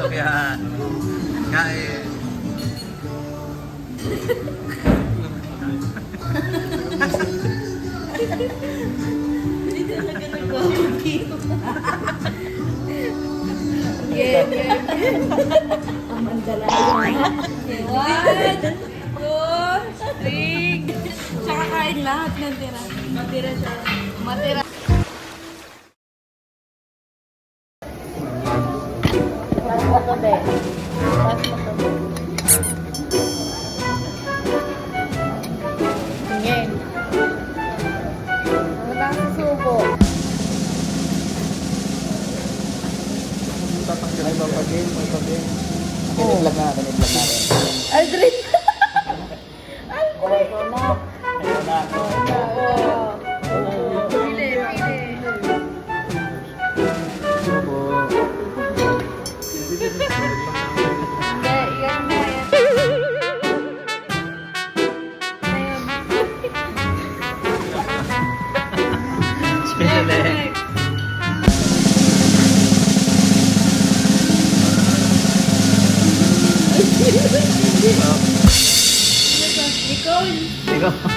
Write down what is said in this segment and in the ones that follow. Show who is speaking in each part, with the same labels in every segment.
Speaker 1: sabihan. Kain.
Speaker 2: Hindi talaga nag-barbecue. Yeah, yeah. One, two, three. Tsaka kain lahat ng tira. Matira siya. Matira.
Speaker 1: Ay, papagin, papagin. Kinidlag na, kinidlag na rin.
Speaker 2: Aldrin! Aldrin!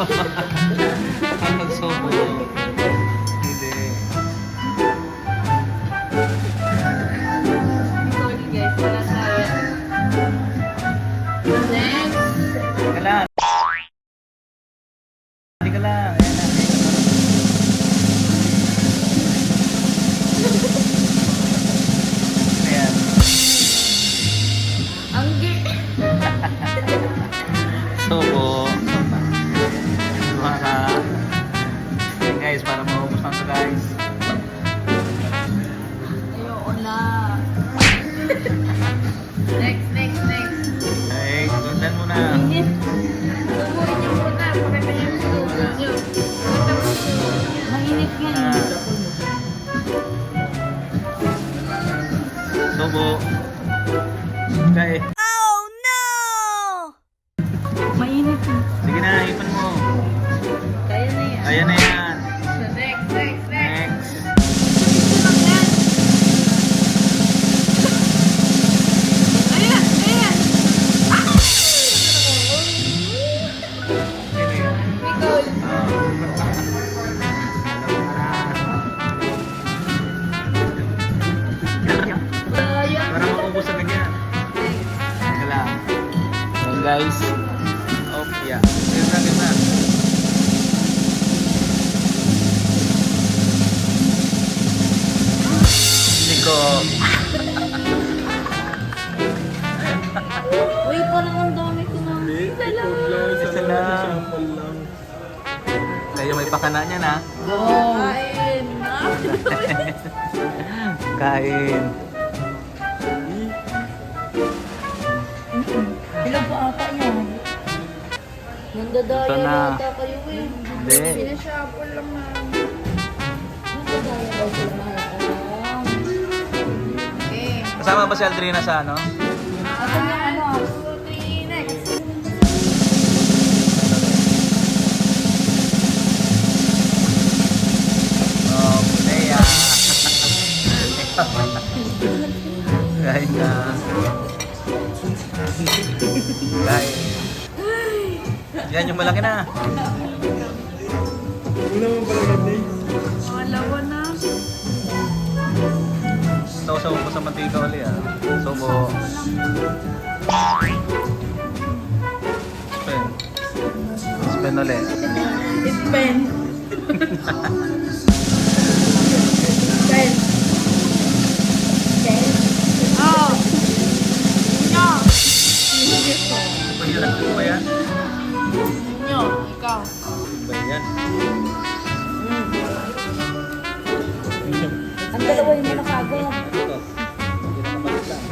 Speaker 1: Ang nagsobo. Hindi.
Speaker 2: Nicole, guys. Wala. Next.
Speaker 1: Teka na.
Speaker 2: next, next, next.
Speaker 1: Ay, sundan mo na.
Speaker 2: Init. Tumuhin niyo muna. Pakita niyo yung subo niyo. Mainit nga
Speaker 1: Ah.
Speaker 2: yun.
Speaker 1: Sobo. Kaya.
Speaker 2: Mainit yun.
Speaker 1: Sige na, ipon mo.
Speaker 2: Kaya na yan.
Speaker 1: Ayan na yan.
Speaker 2: So next, next, next.
Speaker 1: Yeah. Ganda, ganda. Hindi ko.
Speaker 2: Uy, parang ang dami ko na. Isa lang.
Speaker 1: Isa lang. Kayo may pakana niya na.
Speaker 2: Kain.
Speaker 1: Kain.
Speaker 2: Ilan po ata yan? Nandadaya
Speaker 1: Ito na.
Speaker 2: yata kayo eh.
Speaker 1: Hindi.
Speaker 2: Sinashuffle lang na. Nandadaya daw sila. Okay.
Speaker 1: Kasama ba si Aldrina sa ano?
Speaker 2: Ito na ano. Two, three, next.
Speaker 1: Oh, Lea. Kain na. Kain. Yan yung malaki na.
Speaker 2: Pangalawa na.
Speaker 1: Sausaw ko sa mantika uli ah. Sobo. Spin. Spin ulit.
Speaker 2: It's pen. pen. Pen. Oh. No.
Speaker 1: Mahirap ko ba yan?
Speaker 2: Nyo, ikaw.
Speaker 1: Ba yan?
Speaker 2: Ang dalawa yung mga kagad.
Speaker 1: Ito. Hindi na kabalik lang.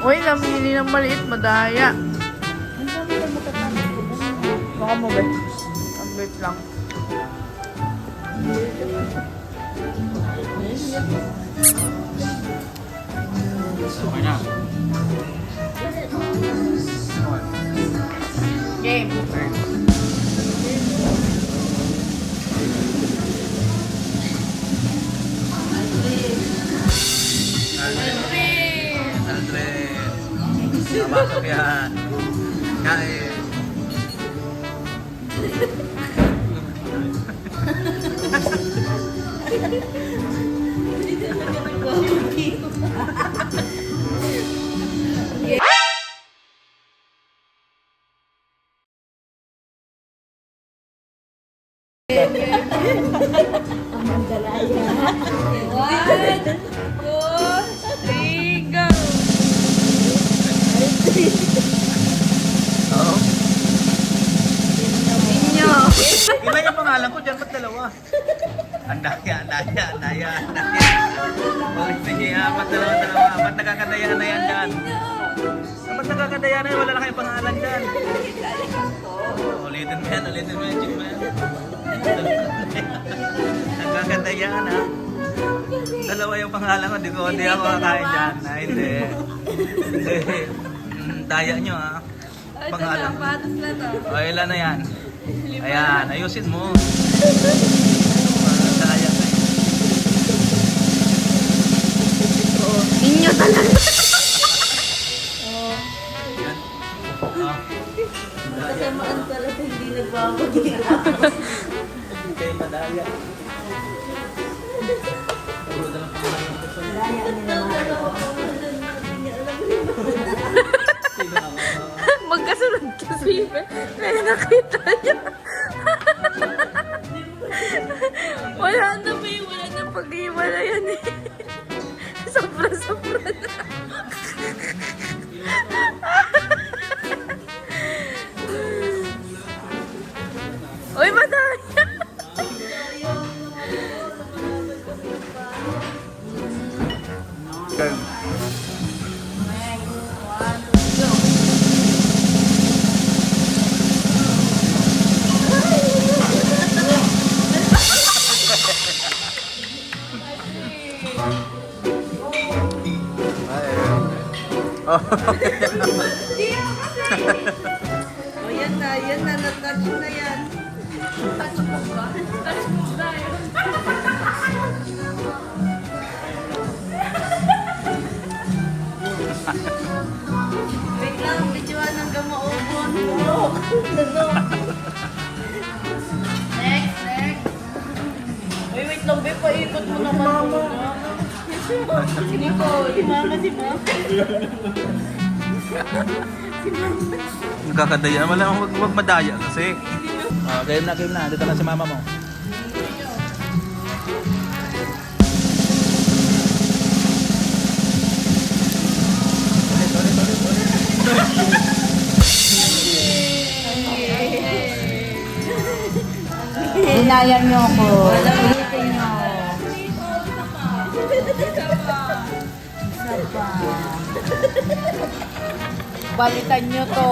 Speaker 3: Uy, namili ng maliit, madaya.
Speaker 2: Ang dami na ba?
Speaker 3: Baka mo ba? Ang wait lang.
Speaker 1: Okay na.
Speaker 3: Game.
Speaker 1: Andres. Andres. Napasok yan. Kain. Andaya, andaya. Oh, sige, apat, dalawa, dalawa. Ba't nakakadaya na yan dyan? Ah, Ba't nakakadaya na yan? Wala na kayong pangalan dyan. Oh, ulitin mo yan, ulitin mo yan, chick mo yan. Nakakadaya na. Dalawa yung pangalan ko, di ko, di ako kakain dyan. Na, hindi. Hindi. Mm, Daya nyo, ha? Pangalan.
Speaker 2: na, patas na to.
Speaker 1: O, ilan na yan? Ayan, ayusin mo.
Speaker 2: Wala na may wala na pag-iwala yan eh. Sobra-sobra na.
Speaker 4: O yan na, yan na, natouch na yan.
Speaker 2: Touch mo ba? Touch mo ba yun?
Speaker 4: Wait lang, videoan ng gamaubon.
Speaker 2: Next, next.
Speaker 4: Uy, wait lang, be, paikot mo naman. Mama. Si Nicole, si Mama, si Mama.
Speaker 1: Nakakadaya. Wala, wag, wag madaya kasi. Oh, game na, game na. Dito na si mama mo.
Speaker 4: Dinayan niyo ako. Ulitin niyo. Balitan niyo to.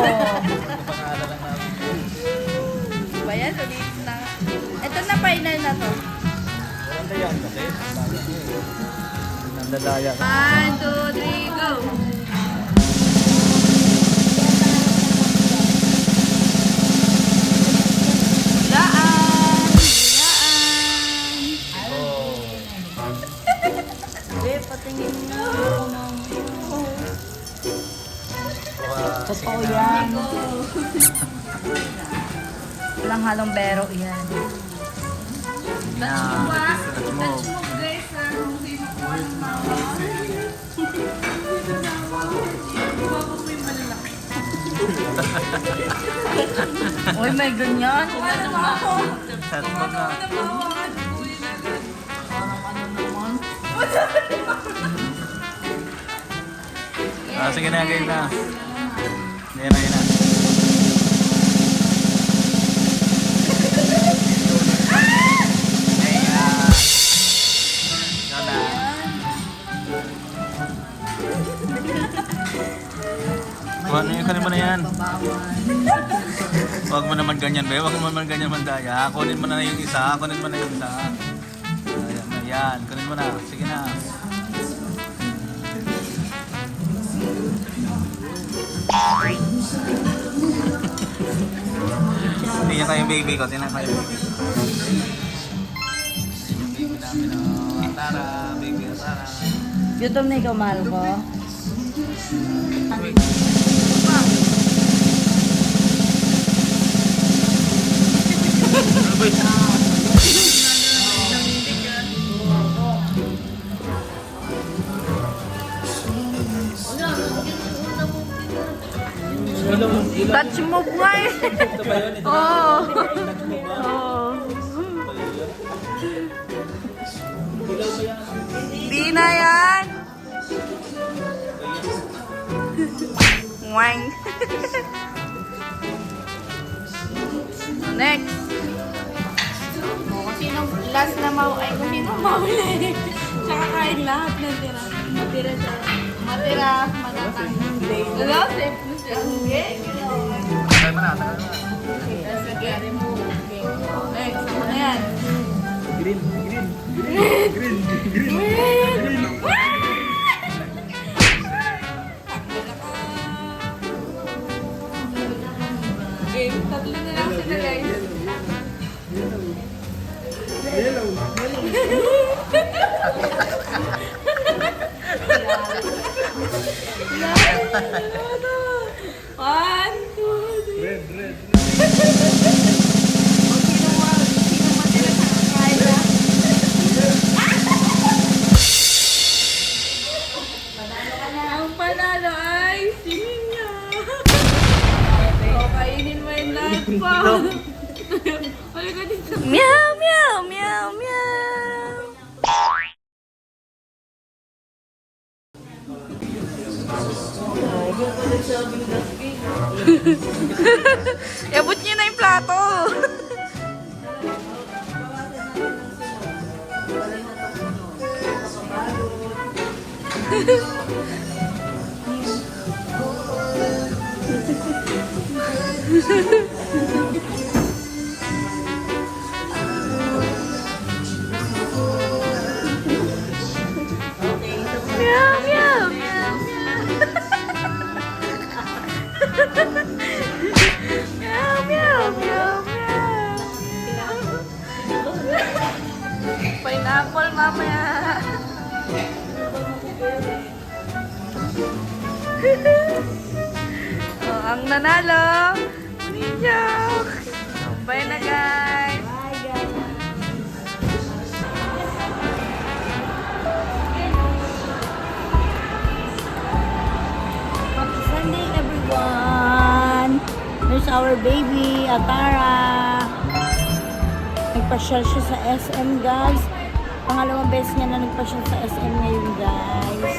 Speaker 2: Ba yan? Ulit na. Ito na, final na to.
Speaker 1: Ano yan kasi? Nandadaya ka.
Speaker 2: One, two, three, go!
Speaker 4: Totoo yan. Walang halong bero yan. Uy, may ganyan.
Speaker 1: Touch mo na. Ah, sige na, game na. Yan na, yan na. Ayan. Yan na. Na yun, kunin mo na yan. Huwag mo naman ganyan, be. Huwag mo naman ganyan mandaya. Kunin mo na yung isa. Kunin mo na yung isa. Ayan na yan. Kunin mo na. Sige na. Hindi niya tayo baby ko, tinan tayo baby. Yung baby namin
Speaker 4: na ikaw, mahal ko.
Speaker 1: Ano
Speaker 5: Wait.
Speaker 4: Touch move nga eh. Oo. Oo. Di na yan. Wang. Next.
Speaker 2: Sino last na mau ay kung sino mauli. Tsaka kain lahat ng tira. Matira siya. Matira, matatang. Hello, safe na siya. Okay.
Speaker 5: Mo na, tagal mo na.
Speaker 2: Sige. Next, ako na yan.
Speaker 5: Green, green, green, green, green.
Speaker 2: Okay, tatlo na lang sila guys. One, two. Red, red. Ang panalo ay si Ninya. O, kainin mo yung lahat pa. Halika dito.
Speaker 4: Meow, meow, meow, meow. Iabot niyo na yung plato. nanalo. Ninyo. Bye na guys.
Speaker 6: Happy Sunday, everyone! There's our baby, Atara. Nagpasyal siya sa SM, guys. Pangalawang beses niya na nagpasyal sa SM ngayon, guys.